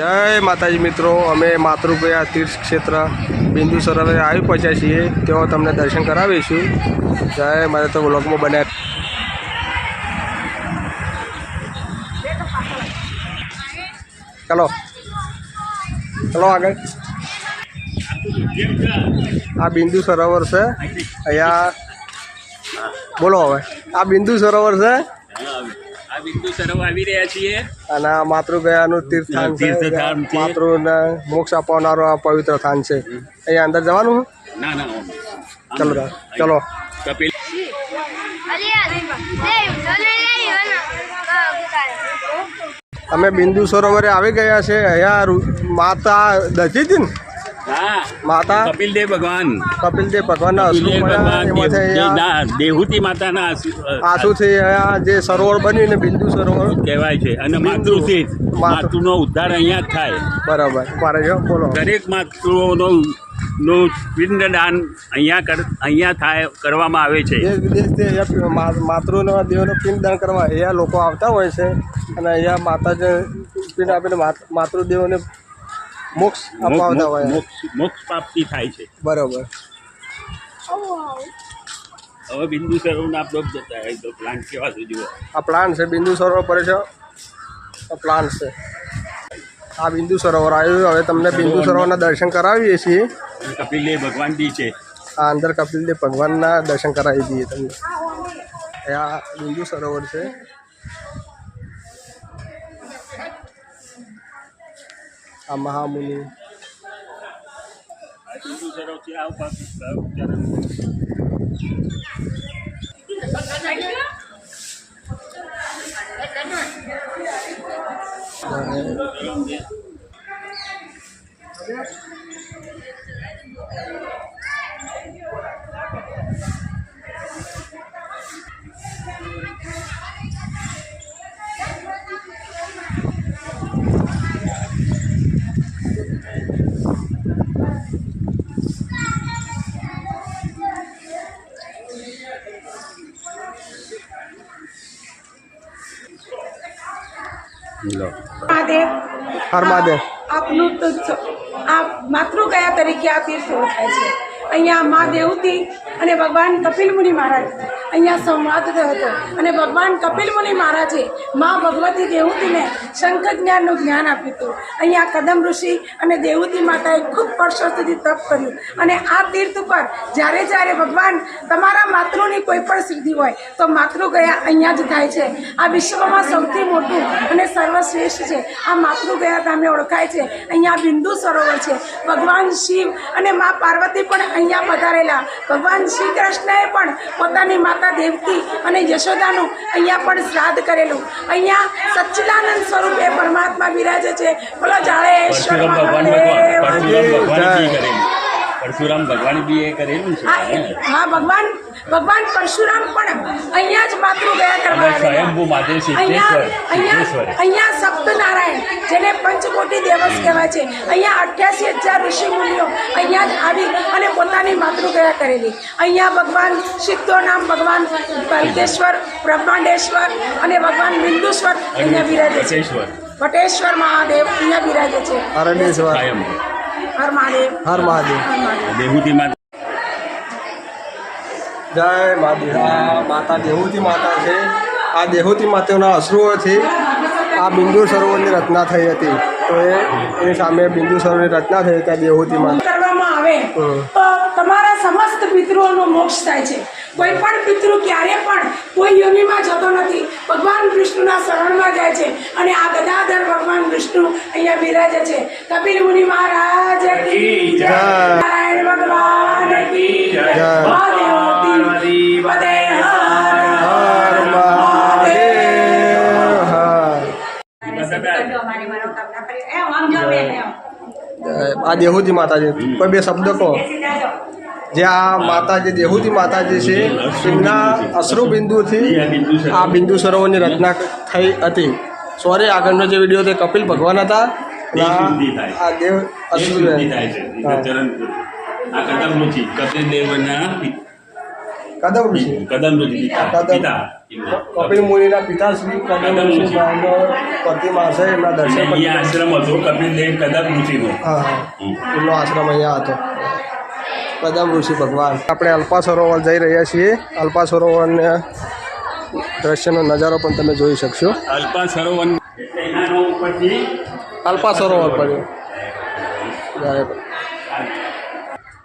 જય માતાજી મિત્રો, અમે માતૃગયા તીર્થ ક્ષેત્ર બિંદુ સરોવરે આવી પહોંચ્યા છીએ. તેઓ તમને દર્શન કરાવીશું. જય, મારે તો બ્લોગમાં બન્યા ચલો. ચલો આગળ. આ બિંદુ સરોવર છે. અહીંયા. બોલો હવે. આ બિંદુ સરોવર છે. આ બિંદુ સરોવર આવી રહ્યા છીએ. અને આ માતૃગયાનું તીર્થાન છે. તીર્થધામ છે. માતૃને મોક્ષ આપવાનારું આ પવિત્ર સ્થાન છે. અહીંયા અંદર જવાનું ના ના ચલો ચલો. કપિલ. અમે બિંદુ સરોવરે આવી ગયા છે અહીંયા માતા દસી હતી ને? માતા? કપિલ દેવ ભગવાન. અશ્રુ કપિલ દેવ ભગવાનના અહીંયા ના, માતાના આંસુ, છે જે સરોવર બન્યું ને બિંદુ સરોવર. કહેવાય છે. અને. માતૃથી માતૃ. માતૃનો ઉદ્ધાર અહીંયા જ થાય. બરાબર. મારે જો બોલો. દરેક માતૃઓનો નું પિંડદાન અહીંયા કર અહીંયા થાય કરવામાં આવે છે. દેશ વિદેશથી માતૃનો દેવનો પિંડદાન કરવા અહીંયા લોકો આવતા હોય છે. અને અહીંયા માતાજી પિંડ આપીને માત- માતૃદેવોને મોક્ષ અપાવતા હોય. મોક્ષ મોક્ષ પ્રાપ્તિ થાય છે. બરોબર. હવે બિંદુ સરોવરના બ્લોક જતા હોય તો પ્લાન કેવા છે જુઓ આ પ્લાન્ટ છે બિંદુ સરોવર પર છે. આ પ્લાન્ટ છે. આ બિંદુ સરોવર આવ્યું. હવે તમને બિંદુ સરોવરના દર્શન કરાવીએ છીએ. કપિલ દેવ ભગવાન બી છે. આ અંદર કપિલદેવ ભગવાનના દર્શન કરાવી દઈએ તમને. આ બિંદુ સરોવર છે. આ મહામુનિ આ હર મહાદેવ આપનું તો આપ આ માતૃગયા તરીકે આ તીર્થ ઓળખાય છે. અહીંયા મા દેવતી અને ભગવાન કપિલ મુનિ મહારાજ. અહીંયા સંવાદ થયો હતો અને ભગવાન કપિલ મુનિ મહારાજે મા ભગવતી દેવતીને શંકર જ્ઞાનનું જ્ઞાન આપ્યું હતું. અહીંયા કદમ ઋષિ અને દેવતી માતાએ ખૂબ વર્ષો તપ કર્યું. અને આ તીર્થ ઉપર જ્યારે જ્યારે ભગવાન તમારા માતૃની કોઈ પણ સિદ્ધિ હોય, તો માતૃ ગયા અહીંયા જ થાય છે. આ વિશ્વમાં સૌથી મોટું અને સર્વશ્રેષ્ઠ છે. આ માતૃ ગયા નામે ઓળખાય છે. અહીંયા બિંદુ સરોવર છે. ભગવાન શિવ અને મા પાર્વતી પણ અહીંયા પધારેલા. ભગવાન શ્રી કૃષ્ણએ પણ પોતાની માતા દેવકી અને યશોદાનું અહીંયા પણ શ્રાદ્ધ કરેલું. અહીંયા સચ્ચિદાનંદ સ્વરૂપે પરમાત્મા બિરાજે છે. બોલો પરશુરામ ભગવાન મહાદેવ. ભગવાન બી એ કરેલું છે. હા, ભગવાન ભગવાન પરશુરામ પણ અહીંયા જ માતૃ ગયા કરવા સ્વયંભૂ અહીંયા સિદ્ધેશ્વર. અહીંયા સપ્તનારાયણ જેને પંચકોટી દેવસ કહેવાય છે. અહીંયા અઠ્યાસી હજાર ઋષિ મુનિઓ અહીંયા જ આવી અને પોતાની માતૃગયા કરેલી. અહીંયા ભગવાન સિદ્ધો નામ ભગવાન બલકેશ્વર બ્રહ્માંડેશ્વર અને ભગવાન બિંદુશ્વર અહીંયા બિરાજે છે. વટેશ્વર. મહાદેવ અહીંયા બિરાજે છે. અરણ્યેશ્વર. હર મહાદેવ. હર મહાદેવ. હર મહાદેવ. જય મહાદેવ. આ માતા દેહુતી માતા છે. આ દેહુતી માતાના અશ્રુઓથી આ બિંદુ સરોવરની રચના થઈ હતી. તો એ એની સામે બિંદુસરની રચના થઈ ત્યાં આ કરવામાં આવે. તો તમારા સમસ્ત પિતૃઓનો મોક્ષ થાય છે. કોઈ પણ પિતૃ ક્યારે પણ કોઈ યોનિમાં જતો નથી. ભગવાન વિષ્ણુના શરણમાં જાય છે અને આ ગદાધર ભગવાન વિષ્ણુ અહીંયા બિરાજે છે. કપિલ મુનિ મહારાજ કી જય. નારાયણ ભગવાન દેહુતી માતાજી. કોઈ બે શબ્દ કહો. જે આ માતા જે દેહુતી માતાજી છે એમના અશ્રુ બિંદુથી આ બિંદુ સરોવરની રચના થઈ હતી. સોરી આગળનો જે વીડિયો તે કપિલ ભગવાન હતા. આ- દેવ અશ્રુ થાય છે. કદમ ઋષિ કદમ ઋષિ પિતા. કપિલ મુનિના પિતા શ્રી કદમ પ્રતિમા છે એમના દર્શન અહીંયા આશ્રમ હતો કપિલ દેવ કદમ ઋષિનો હા. હા. એમનો આશ્રમ અહીંયા હતો. કદમ ઋષિ ભગવાન. આપણે અલ્પા સરોવર જઈ રહ્યા છીએ. અલ્પા સરોવરને દ્રશ્યનો નજારો પણ તમે જોઈ શકશો. અલ્પા સરોવર. અલ્પા સરોવર પડ્યું.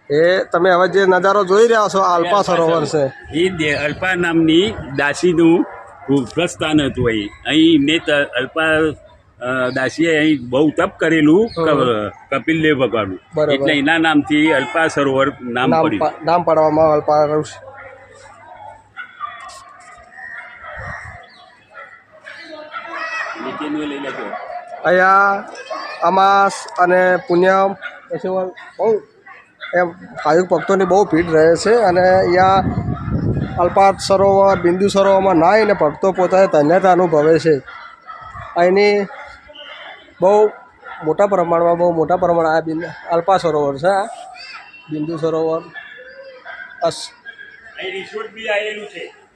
એ તમે હવે જે નજારો જોઈ રહ્યા છો અલ્પા સરોવર છે. એ અલ્પા નામની દાસીનું પ્રસ્થાન હતું અહીં. અહીં ત- અલ્પા દાસીએ અહીં બહુ તપ કરેલું કપિલ દેવ ભગવાનનું. એટલે એના નામથી અલ્પા સરોવર નામ નામ પાડવામાં અલ્પા નીચેનું અહીંયા અમાસ અને પુણ્યમ પછી બહુ એમ ભાવિક ભક્તોની બહુ ભીડ રહે છે અને અહીંયા અલ્પાત સરોવર બિંદુ સરોવરમાં નાહીને ભક્તો પોતાને ધન્યતા અનુભવે છે. અહીંની બહુ મોટા પ્રમાણમાં બહુ મોટા પ્રમાણમાં આ બિંદુ અલ્પા સરોવર છે આ બિંદુ સરોવર. અસ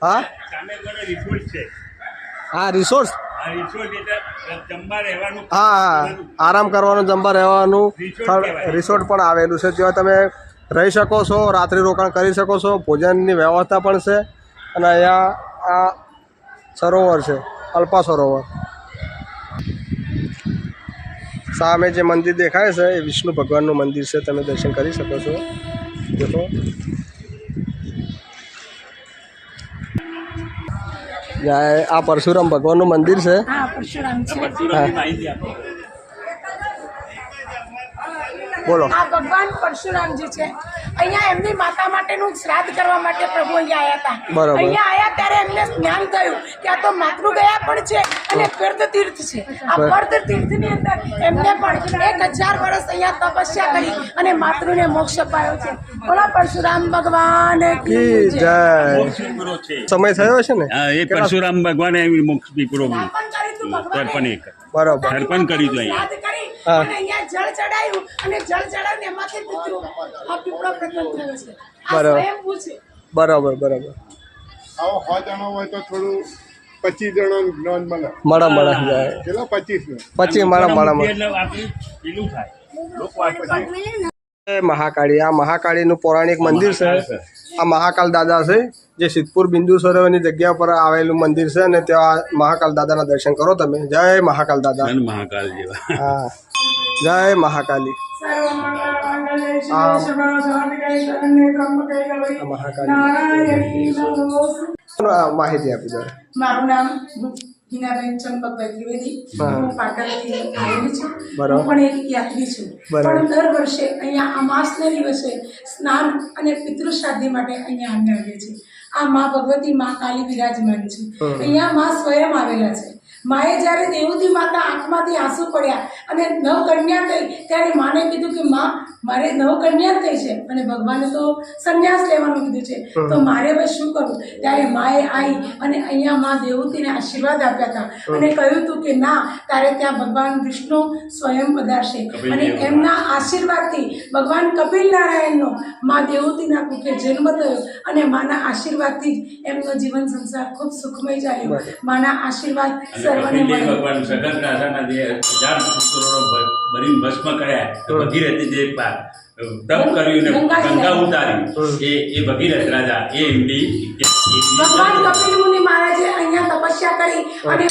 હા? સામે રિસોર્ટ છે. હા રિસોર્ટ હા હા. આરામ કરવાનું જમવા રહેવાનું. રિસોર્ટ પણ આવેલું છે. જ્યાં તમે રહી શકો છો રાત્રિ રોકાણ કરી શકો છો. ભોજનની વ્યવસ્થા પણ છે. અને અહીંયા આ સરોવર છે અલ્પા સરોવર. સામે જે મંદિર દેખાય છે એ વિષ્ણુ ભગવાનનું મંદિર છે. તમે દર્શન કરી શકો છો. દેખો. આ પરશુરામ ભગવાનનું મંદિર છે. હા પરશુરામ છે. બોલો. આ ભગવાન પરશુરામજી છે અહીંયા એમની માતા માટેનું શ્રાદ્ધ કરવા માટે પ્રભુ અહીંયા આવ્યા હતા. બરાબર. અહીંયા આવ્યા ત્યારે એમને જ્ઞાન થયું કે આ તો માતૃ ગયા પણ છે અને પર્ધ તીર્થ છે. આ પર્ધ પર્દ તીર્થની અંદર એમને પણ એક હજાર વર્ષ અહીંયા તપસ્યા કરી અને માતૃને મોક્ષ અપાયો છે. બોલો પરશુરામ ભગવાન કી જય. સમય થયો છે ને? એ પરશુરામ ભગવાને એવી મોક્ષ દીકરો. તર્પણ એક બરોબર. અર્પણ કર્યું હતું અહીંયા કરી હા. અને અહીંયા જળ ચડાયું અને જળ ચડાવીને એમાંથી આ પીપળો પ્રગટ થયો છે. બરાબર. બરાબર બરાબર. આવો સો જણો હોય તો થોડું પચીસ જણો જ્ઞાન મળે. મળે મળે જાય. કેટલા? પચીસ પછી મળે મળે મહાકાળી આ મહાકાળીનું પૌરાણિક મંદિર છે. આ મહાકાલ દાદા છે. જે સિદ્ધપુર બિંદુ સરોવરની જગ્યા પર આવેલું મંદિર છે અને ત્યાં મહાકાલ દાદાના દર્શન કરો તમે. જય મહાકાલ દાદા. મહાકાલ જેવા હા. જય મહાકાલી. માહિતી આપી દો. મારું નામ હિનાબેન ચંપકભાઈ ત્રિવેદી. હા. પાટણથી આવેલી છું. બરાબર. હું પણ એક યાત્રી છું. બરાબર. પણ દર વર્ષે અહીંયા અમાસના દિવસે સ્નાન અને પિતૃશ્રાદ્ધિ માટે અહીંયા અમે આવીએ છીએ. આ મા ભગવતી મા કાલી બિરાજમાન છે. અહીંયા માં સ્વયં આવેલા છે માએ જ્યારે દેવતી માતા આંખમાંથી આંસુ પડ્યા અને નવ કન્યા થઈ ત્યારે માને કીધું કે માં મારે નવ કન્યા થઈ છે. અને ભગવાને તો સંન્યાસ લેવાનું કીધું છે. તો મારે હવે શું કરવું? ત્યારે માએ આવી અને અહીંયા મા દેવતીને આશીર્વાદ આપ્યા હતા. અને કહ્યું હતું કે ના તારે ત્યાં ભગવાન વિષ્ણુ સ્વયં પધારશે. અને એમના આશીર્વાદથી ભગવાન કપિલ નારાયણનો માં દેવતીના કુખે જન્મ થયો અને માના આશીર્વાદથી જ એમનો જીવન સંસાર ખૂબ સુખમય ચાલ્યો માના આશીર્વાદ સર્વને ભગવાન સગત રાજાના જે હજાર પુત્રોનો ભરીને ભસ્મ કર્યા તો ભગીરથે જે તપ કર્યું ને ગંગા. ઉતારી એ એ ભગીરથ રાજા એ એમની ભગવાન કપિલ મુનિ મહારાજે અહીંયા તપસ્યા કરી અને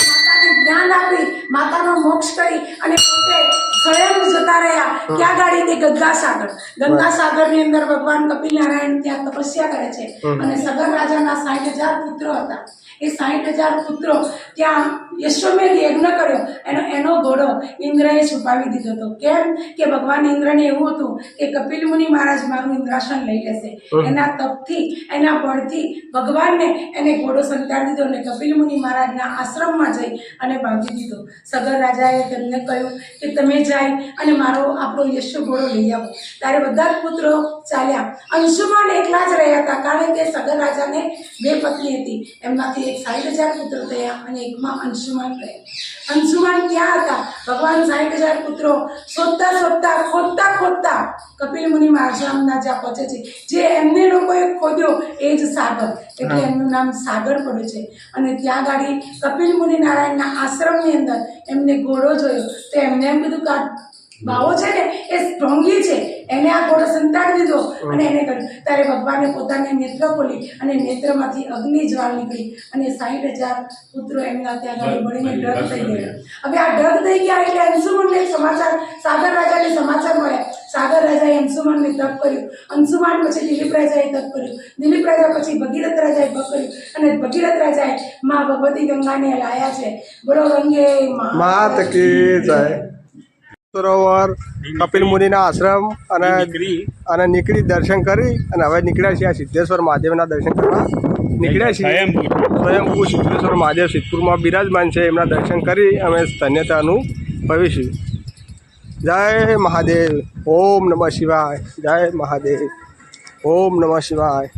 જ્ઞાન આપી માતાનો મોક્ષ કરી અને પોતે સ્વયં જતા રહ્યા. ક્યાં ગાડી તે ગંગાસાગર. ની અંદર ભગવાન કપિલ નારાયણ ત્યાં તપસ્યા કરે છે. અને સગર રાજાના સાઠ હજાર પુત્રો હતા. એ સાઠ હજાર પુત્રો ત્યાં યશોમેઘ યજ્ઞ કર્યો. એનો એનો ઘોડો ઇન્દ્રએ છુપાવી દીધો હતો. કેમ? કે ભગવાન ઇન્દ્રને એવું હતું કે કપિલ મુનિ મહારાજ મારું ઇન્દ્રાસન લઈ લેશે. એના તપથી એના બળથી ભગવાનને એને ઘોડો સંતાડી દીધો અને કપિલ મુનિ મહારાજના આશ્રમમાં જઈ અને બાંધી દીધો. સગર રાજાએ તેમને કહ્યું કે તમે જાય અને મારો આપણો યશો ઘોડો લઈ આવો. ત્યારે બધા જ પુત્રો ચાલ્યા. અંશુમાન એકલા જ રહ્યા હતા, કારણ કે સગર રાજાને બે પત્ની હતી. એમનાથી એક સાઠ હજાર પુત્રો થયા અને એકમાં અંશુમાન થયા. અંશુમાન ક્યાં હતા? ભગવાન સાઠ હજાર પુત્રો શોધતા શોધતા, ખોદતા ખોદતા કપિલ મુનિ આશ્રમના જ્યાં પહોંચે છે. જે એમને લોકોએ ખોદ્યો એ જ સાગર. એટલે એમનું નામ સાગર પડ્યું છે. અને ત્યાં ગાડી કપિલ મુનિ નારાયણના આશ્રમની અંદર એમને ઘોડો જોયો. તો એમને એમ કીધું કે બાવો છે ને એ સ્ટ્રોંગલી છે. એને આ ઘોડો સંતાડી દીધો અને એને કર્યું ત્યારે ભગવાને પોતાને નેત્ર ખોલી અને નેત્રમાંથી અગ્નિ જ્વાળ નીકળી અને સાઠ હજાર પુત્રો એમના ત્યાં આગળ મળીને ડગ થઈ ગયા. હવે આ ડગ થઈ ગયા એટલે અંશુમનને સમાચાર સાગર રાજાને સમાચાર મળ્યા. સાગર રાજાએ અંશુમાનને તપ કર્યું. અંશુમાન પછી દિલીપ રાજાએ તપ કર્યું. દિલીપ રાજા પછી ભગીરથ રાજાએ ભગ કર્યું. અને ભગીરથ રાજાએ મા ભગવતી ગંગાને લાયા છે. બોલો ગંગે મા માત કી જય. સરોવર કપિલ મુનિના આશ્રમ અને અને નીકળી દર્શન કરી અને હવે નીકળ્યા છીએ આ સિદ્ધેશ્વર મહાદેવના દર્શન કરવા. નીકળ્યા છીએ. સ્વયંભૂ. સિદ્ધેશ્વર. મહાદેવ સિદ્ધપુરમાં બિરાજમાન છે એમના દર્શન કરી અમે ધન્યતાનું ભવિષ્ય. જય મહાદેવ ઓમ નમઃ શિવાય. જય મહાદેવ ઓમ નમઃ શિવાય.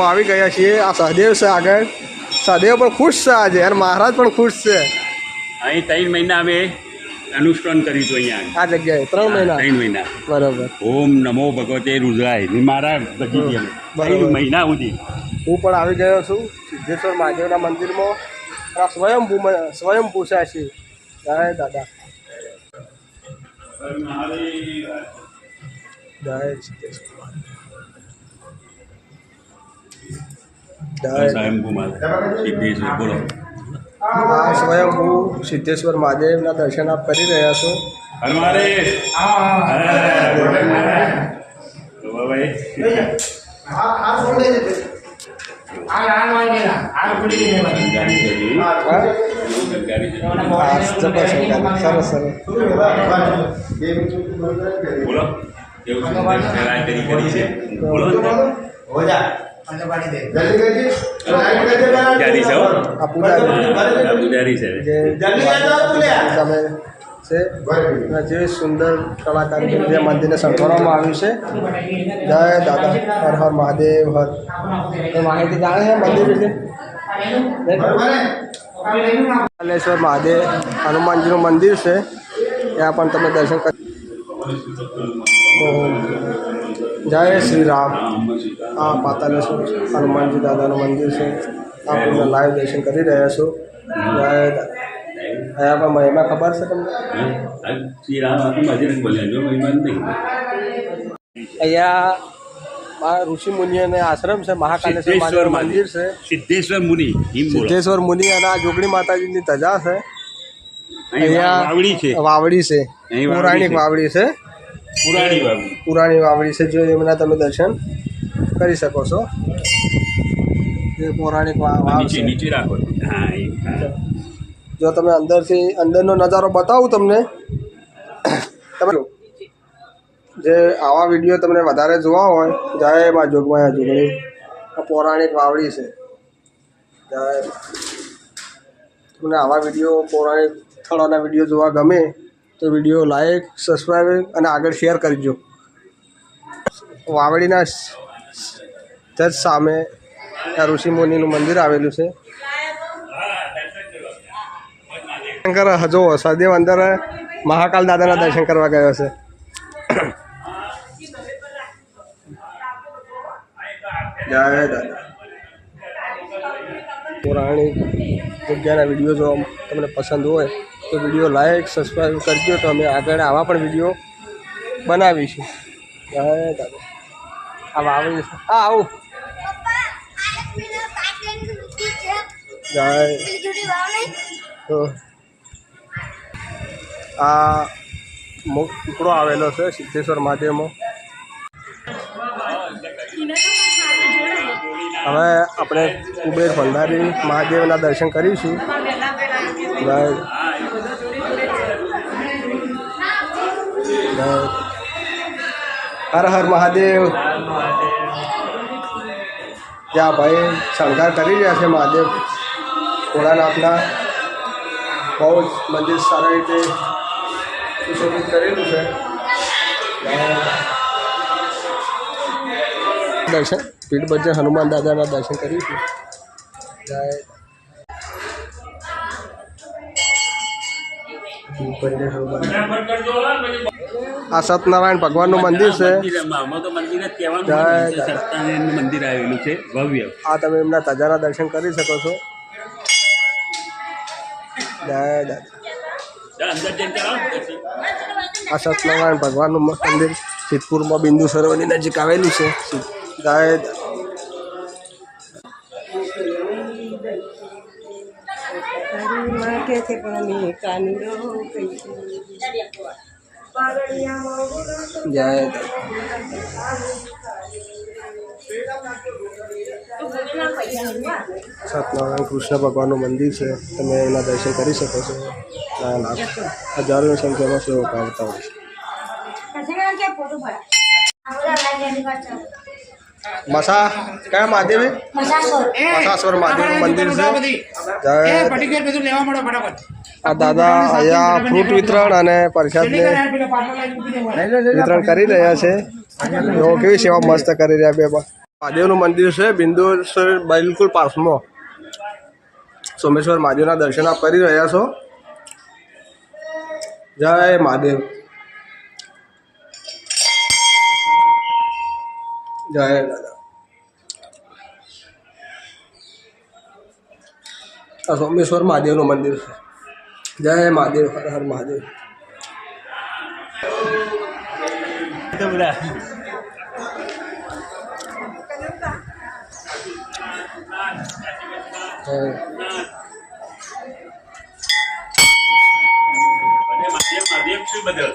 આવી ગયા છીએ આ સહદેવ છે આગળ. સહદેવ પણ ખુશ છે આજે. અને મહારાજ પણ ખુશ છે. અહીં ત્રણ મહિના અમે અનુષ્ઠાન કર્યું હતું અહીંયા. આ જગ્યાએ ત્રણ મહિના. ત્રણ મહિના. બરાબર. ઓમ નમો ભગવતે રુદ્રાય. ની મારા બધી ત્રણ મહિના સુધી. હું પણ આવી ગયો છું સિદ્ધેશ્વર મહાદેવના મંદિરમાં. આ સ્વયંભૂ સ્વયંભૂ છે છે જય દાદા. જય સિદ્ધેશ્વર જય સિદ્ધેશ્વર બોલો. આ હું સિદ્ધેશ્વર મહાદેવના દર્શન આપ કરી રહ્યા છો. સરસ સરસ બોલો. પૂજારી છે આ પૂજારી છે જે તમે છે જે સુંદર કલાકારી જે મંદિરને શણગારવામાં આવ્યું છે. જય દાદા હર હર મહાદેવ હર. એ માહિતી જાણે છે મંદિર વિશે? કાલેશ્વર મહાદેવ હનુમાનજીનું મંદિર છે. ત્યાં પણ તમે દર્શન કરી. જય શ્રી રામ. આ પાતાલેશ્વર હનુમાનજી દાદાનું મંદિર છે. આપણે લાઈવ દર્શન કરી રહ્યા છો. અહીંયા મહિમા ખબર છે તમને? અહીંયા ઋષિ મુનિઓને આશ્રમ છે મહાકાલેશ્વર મંદિર છે. સિદ્ધેશ્વર મુનિ સિદ્ધેશ્વર મુનિ અને આ જોગણી માતાજીની ધજા છે. અહીંયા વાવડી છે. વાવડી છે. પૌરાણિક વાવડી છે. પુરાણી વાવડી પુરાણી વાવડી છે જો એમના તમે દર્શન કરી શકો છો. એ પૌરાણિક વા- વાવ છે. નીચે રાખો. હા જો તમે અંદરથી અંદરનો નજારો બતાવું તમને. તમે જે. આવા વીડિયો તમને વધારે જોવા હોય જય મા જોગમાયા જોગણી. આ પૌરાણિક વાવડી છે. જય. તમને આવા વીડિયો પૌરાણિક સ્થળોના વીડિયો જોવા ગમે તો વીડિયો લાઈક સબસ્ક્રાઈબ અને આગળ શેર કરજો. વાવડીના જજ સામે ઋષિ મુનિનું મંદિર આવેલું છે. શંકર હજો સહદેવ અંદર મહાકાલ દાદાના દર્શન કરવા ગયો છે. જય દાદા. પૌરાણિક જગ્યાના વીડિયો જો તમને પસંદ હોય તો વીડિયો લાઈક સબસ્ક્રાઈબ કરજો તો અમે આગળ આવા પણ વીડિયો બનાવીશું. જય દાદા આ વાવડી હા, આવું. આ ટુકડો આવેલો છે, સિદ્ધેશ્વર મહાદેવમાં હવે આપણે કુબેર ભંડારી મહાદેવના દર્શન કરીશું જય જય હર હર મહાદેવ. ત્યાં ભાઈ શણગાર કરી રહ્યા છે મહાદેવ. ભોળાનાથના બહુ જ મંદિર સારી રીતે સુશોભિત કરેલું છે. દર્શન પીઠ બજે હનુમાન દાદાના દર્શન કરીશું જય આ સત્યનારાયણ ભગવાનનું મંદિર છે મંદિર છે. આવેલું ભવ્ય આ તમે એમના તજાના દર્શન કરી શકો છો જય દાદા. આ સત્યનારાયણ ભગવાનનું મંદિર સિદ્ધપુરમાં બિંદુ સરોવરની નજીક આવેલું છે જય દાદા. જય દાદા. સત્યનારાયણ કૃષ્ણ ભગવાનનું મંદિર છે તમે એના દર્શન કરી શકો છો. ના લાખ હજારોની સંખ્યામાં સેવકો આવતા હોય છે. મસા કયા મહાદેવ? મસાસર. મહાદેવ મંદિર છે. આ દાદા અહીંયા ફ્રૂટ વિતરણ અને પ્રસાદને વિતરણ કરી રહ્યા છે. એવો કેવી સેવા મસ્ત કરી રહ્યા બે મહાદેવનું મંદિર છે બિંદુ બિલકુલ પાસમાં. સોમેશ્વર મહાદેવના દર્શન આપ કરી રહ્યા છો. જય મહાદેવ. જય દાદા. આ સોમેશ્વર મહાદેવનું મંદિર છે. જય મહાદેવ હર હર મહાદેવ.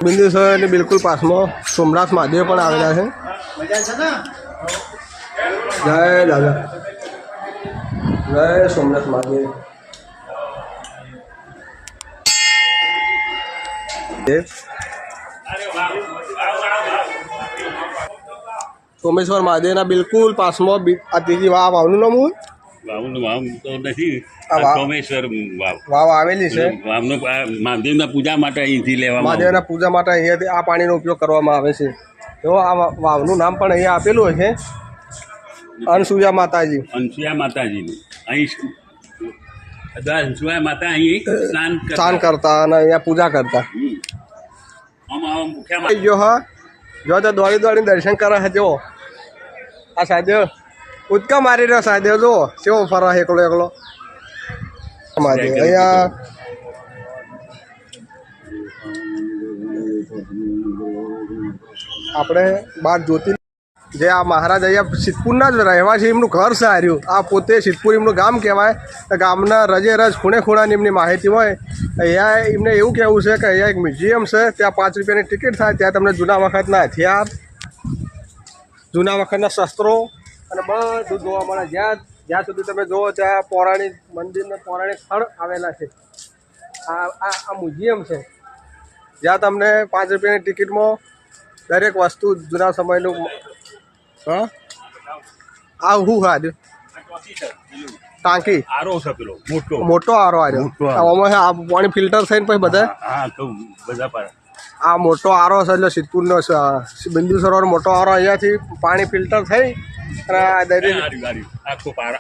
બિંદુ સર બિલકુલ પાસમાં સોમનાથ મહાદેવ પણ આવેલા છે. જય દાદા. જય સોમનાથ મહાદેવ. સોમેશ્વર મહાદેવના બિલકુલ પાસમાં આ ત્રીજી વાવ આવનું નામ હું વાવનું વાવ તો નથી. વાવ. સોમેશ્વર વાવ. વાવ આવેલી છે. વાવનો મહાદેવના પૂજા માટે અહીંથી લેવામાં મહાદેવના પૂજા માટે અહીંયાથી આ પાણીનો ઉપયોગ કરવામાં આવે છે. તો આ વાવનું નામ પણ અહીંયા આપેલું છે અનસુયા માતાજી. અનસુયા માતાજીનું. અહીં માતા અહીં સ્નાન કરતા. સ્નાન કરતા અને અહીંયા પૂજા કરતા. ગયો હા જો તો દોડી દોડી દર્શન કરે છે જો આ સાહેબ ઉદકા મારી રહ્યો સાહેબ જો કેવો ફરવા એકલો એકલો. મહાદેવ અહીંયા આપણે બાર જ્યોતિ જે આ મહારાજ અહીંયા સિદ્ધપુરના જ રહેવાસી, એમનું ઘર સાર્યું. આ પોતે સિદ્ધપુર એમનું ગામ કહેવાય. તો ગામના રજે રજ ખૂણે ખૂણાની એમની માહિતી હોય. અહીંયા એમને એવું કહેવું છે કે અહીંયા એક મ્યુઝિયમ છે, ત્યાં પાંચ રૂપિયાની ટિકિટ થાય, ત્યાં તમને જૂના વખતના હથિયાર, જૂના વખતના શસ્ત્રો અને બધું જોવા મળે. જ્યાં જ્યાં સુધી તમે જુઓ ત્યાં પૌરાણિક મંદિરને પૌરાણિક સ્થળ આવેલા છે. આ આ આ મ્યુઝિયમ છે. જ્યાં તમને પાંચ રૂપિયાની ટિકિટમાં દરેક વસ્તુ જૂના સમયનું હા? આ હું હા આ ચોથી છે, પેલું ટાંકી. આરો છે પેલો મોટો. મોટો આરો આવ્યો આરો. આમાં આ પાણી ફિલ્ટર થઈને પછી બધા? હા હા, તો બધા પર આ મોટો આરો છે એટલે સિદ્ધપુરનો. બિંદુ સરોવર મોટો આરો અહીંયાથી પાણી ફિલ્ટર થઈ અને આ દરેક આર્યું, આર્યું. આખો પાર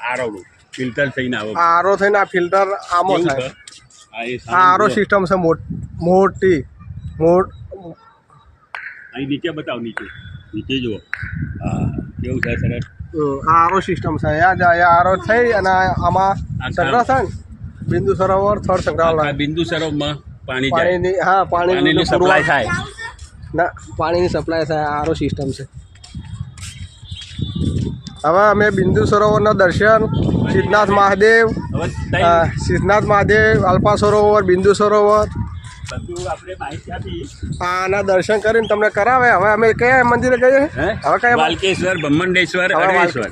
ફિલ્ટર થઈને આવો. આરો થઈને આ ફિલ્ટર આમો થાય. આ આરો સિસ્ટમ છે મોટી. મોટ અહીં નીચે બતાવ નીચે. નીચે જુઓ. હા કેવું છે સરસ? આરો સિસ્ટમ છે. યા જ અહીંયા આરો થઈ અને આમાં સંગ્રહ બિંદુ સરોવર થર્ડ આ સંગ્રહાલય બિંદુ સરોવરમાં પાણી જાય. પાણીની હા પાણીની સપ્લાય થાય. ના પાણીની સપ્લાય થાય. આરો સિસ્ટમ છે. હવે અમે બિંદુ સરોવરના દર્શન. સિદ્ધનાથ મહાદેવ સિદ્ધનાથ મહાદેવ અલ્પા સરોવર બિંદુ સરોવર બધું આપણે માહિતી આપી. આના દર્શન કરીને તમને કરાવે. હવે અમે કયા મંદિરે જઈએ હવે કયા વાલકેશ્વર બ્રહ્માંડેશ્વર હવે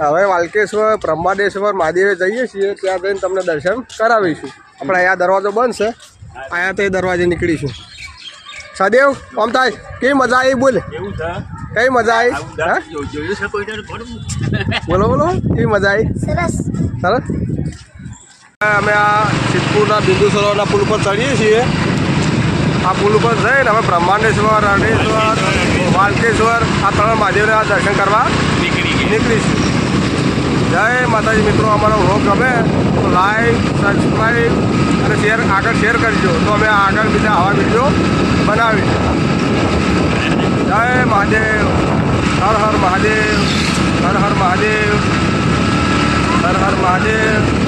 હવે વાલકેશ્વર બ્રહ્માંડેશ્વર મહાદેવે જઈએ છીએ. ત્યાં જઈને તમને દર્શન કરાવીશું. આપણે અહીંયા દરવાજો બંધ છે. અહીંયા તે દરવાજે નીકળીશું. સદેવ આમ થાય કેવી મજા આવી? બોલ. કઈ મજા આવી? બોલો બોલો. કેવી મજા આવી? સરસ. સરસ. અમે આ સિદ્ધપુરના બિંદુ સરોવરના પુલ પર ચડીએ છીએ. આ પુલ ઉપર જઈને અમે બ્રહ્માંડેશ્વર રણેશ્વર વાલકેશ્વર આ ત્રણ મહાદેવના દર્શન કરવા નીકળીશું. જય માતાજી મિત્રો અમારો વ્લોગ ગમે તો લાઈક સબસ્ક્રાઈબ અને શેર આગળ શેર કરજો. તો અમે આગળ બીજા આવા વીડિયો બનાવીશું. જય મહાદેવ. હર હર મહાદેવ. હર હર મહાદેવ. હર હર મહાદેવ.